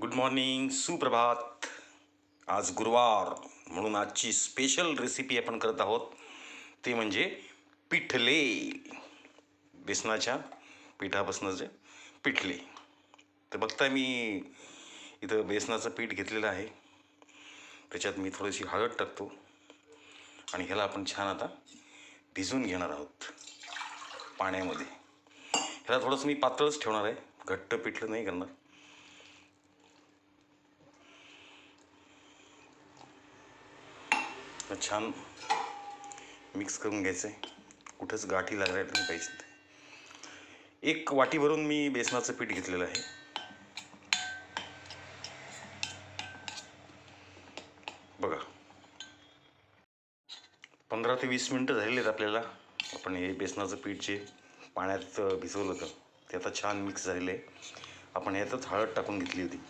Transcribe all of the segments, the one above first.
Good morning सुप्रभात आज गुरुवार म्हणून आजची स्पेशल रेसिपी आपण करत आहोत. ते म्हणजे पिठले. बेसनाच्या पिठापासून जे पिठले. तर बघताय मी इथं बेसनाचं पीठ घेतलेलं आहे. त्याच्यात मी थोडीशी हळद टाकतो. आणि ह्याला आपण छान आता भिजून घेणार आहोत. पाण्यामध्ये. ह्याला थोडंसं मी पातळच ठेवणार आहे. घट्ट पिठलं नाही करणार. छान मिक्स करून घ्यायचं आहे कुठंच गाठी लागायला नाही पाहिजे एक वाटी भरून मी बेसनाचं पीठ घेतलेलं आहे. बघा. पंधरा ते वीस मिनटं झालेली आहेत आपल्याला. आपण हे बेसनाचं पीठ जे पाण्यात भिजवलं होतं ते आता छान मिक्स झालेलं आहे. आपण यातच हळद टाकून घेतली होती.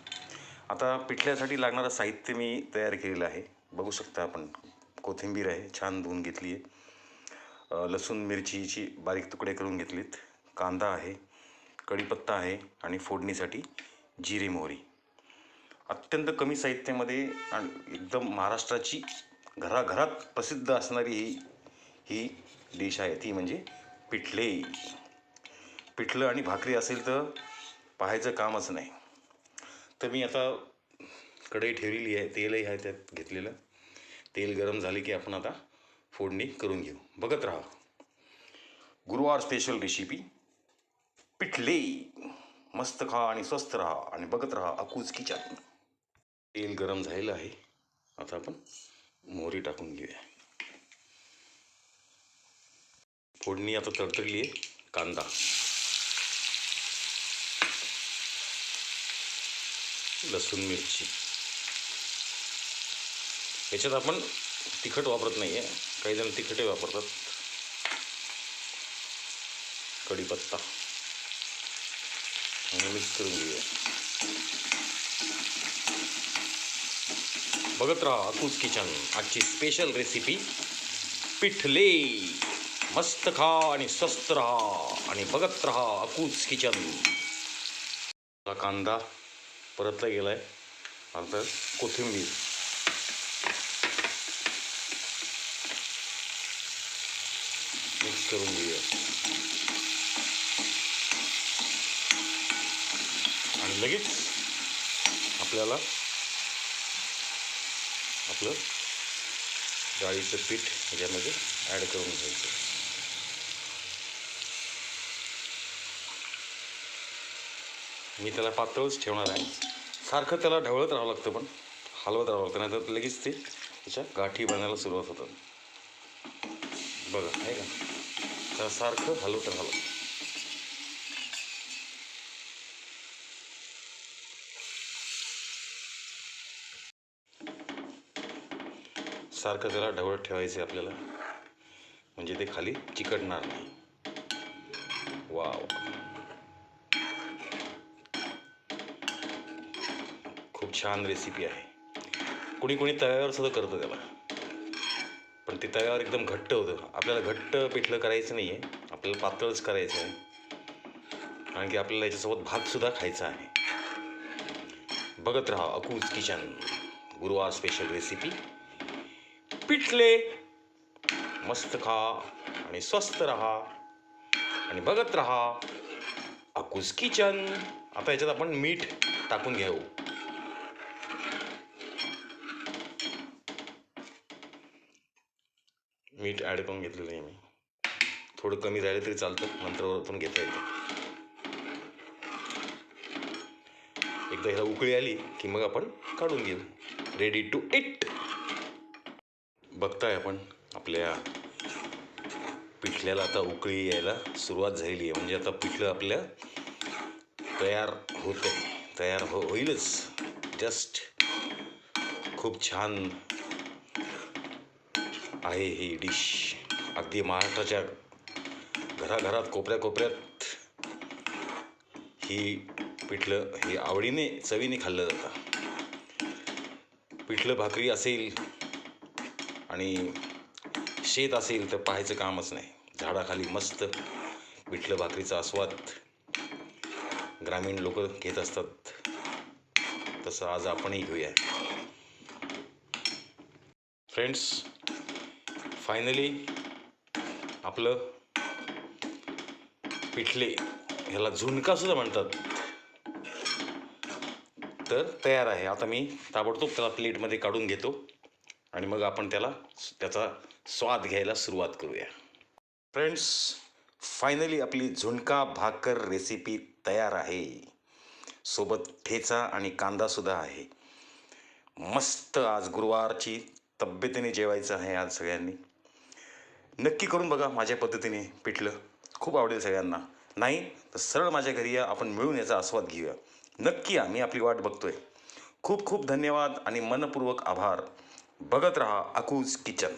आता पिठल्यासाठी लागणारं साहित्य मी तयार केलेलं आहे. बघू शकता आपण. कोथिंबीर आहे छान धुवून घेतली आहे लसूण मिरचीची बारीक तुकडे करून घेतलीत. कांदा आहे कढीपत्ता आहे आणि फोडणीसाठी जिरे मोहरी. अत्यंत कमी साहित्यामध्ये आणि एकदम महाराष्ट्राची घराघरात प्रसिद्ध असणारी ही ही डिश आहे. ती म्हणजे पिठले. पिठलं आणि भाकरी असेल तर पाहायचं कामच नाही. तर मी आता कढई ठेवलेली आहे तेलही आहे त्यात घेतलेलं. तेल गरम झाले की आपण आता फोडणी करून घेऊ. बघत राहा. गुरुवार स्पेशल रेसिपी पिठले. मस्त खा आणि स्वस्त राहा आणि बघत राहा अकूज किचन. तेल गरम झालेलं आहे. आता आपण मोहरी टाकून घेऊया. फोडणी आता तडतडली आहे. कांदा. लसूण मिरची. ह्याच्यात आपण तिखट वापरत नाही आहे काही जण तिखटे वापरतात. कढीपत्ता. आणि मिक्स करून घेऊया. बघत राहा अकूज किचन आजची स्पेशल रेसिपी पिठले. मस्त खा आणि स्वस्त राहा. आणि बघत राहा अकूज किचन कांदा परतला गेलाय. नंतर कोथिंबीर मिक्स करून घेऊया. आणि लगेच आपल्याला आपलं डाळीचं पीठ ह्याच्यामध्ये ॲड करून घ्यायचं. मी त्याला पातळच ठेवणार आहे. सारखं त्याला ढवळत राहावं लागतं पण हलवत राहावं लागतं नाही तर लगेच ते त्याच्या गाठी बनायला सुरुवात होतात. बघा आहे का? त्याला सारखं हलवत राहावं सारखं त्याला ढवळत ठेवायचं आहे आपल्याला. म्हणजे ते खाली चिकटणार नाही. वाव. खूप छान रेसिपी आहे. कुणी कुणी तव्यावर सुद्धा करतं त्याला. पण ते तव्यावर एकदम घट्ट होतं. आपल्याला घट्ट पिठलं करायचं नाही आहे आपल्याला पातळच करायचं आहे. कारण की आपल्याला याच्यासोबत भातसुद्धा खायचा आहे. बघत राहा अकूज किचन. गुरुवार स्पेशल रेसिपी पिठले मस्त खा आणि स्वस्त राहा. आणि बघत राहा अकूज किचन. आता याच्यात आपण मीठ टाकून घेऊ. मीठ ॲड करून घेतलेलं आहे मी. थोडं कमी झालं तरी चालतं नंतर पण घेता येतं. एकदा ह्याला उकळी आली की मग आपण काढून घेऊ. रेडी टू इट बघताय आपण आपल्या पिठल्याला आता उकळी यायला सुरुवात झालेली आहे. म्हणजे आता पिठलं आपल्या तयार होतं. तयार हो होईलच. जस्ट खूप छान आहे ही डिश अगदी महाराष्ट्राच्या घराघरात कोपऱ्या कोपऱ्यात ही पिठलं हे आवडीने चवीने खाल्लं जातं. पिठलं भाकरी असेल आणि शेत असेल तर पाहायचं कामच नाही. झाडाखाली मस्त पिठलं भाकरीचा आस्वाद ग्रामीण लोक घेत असतात. तसं आज आपणही घेऊया. फ्रेंड्स फायनली आपलं पिठले ह्याला झुणकासुद्धा म्हणतात. तर तयार आहे. आता मी ताबडतोब त्याला प्लेटमध्ये काढून घेतो आणि मग आपण त्याला त्याचा स्वाद घ्यायला सुरुवात करूया. फ्रेंड्स फायनली आपली झुणका भाकर रेसिपी तयार आहे. सोबत ठेचा आणि कांदासुद्धा आहे. मस्त आज गुरुवारची तब्येतीने जेवायचं आहे आज सगळ्यांनी. नक्की करून बघा माझ्या पद्धतीने पिठलं. खूप आवडेल सगळ्यांना. नाही तर सरळ माझ्या घरी या आपण मिळून याचा आस्वाद घेऊया. नक्की या मी आपली वाट बघतोय. खूप खूप धन्यवाद आणि मनपूर्वक आभार. बघत रहा अकूज किचन.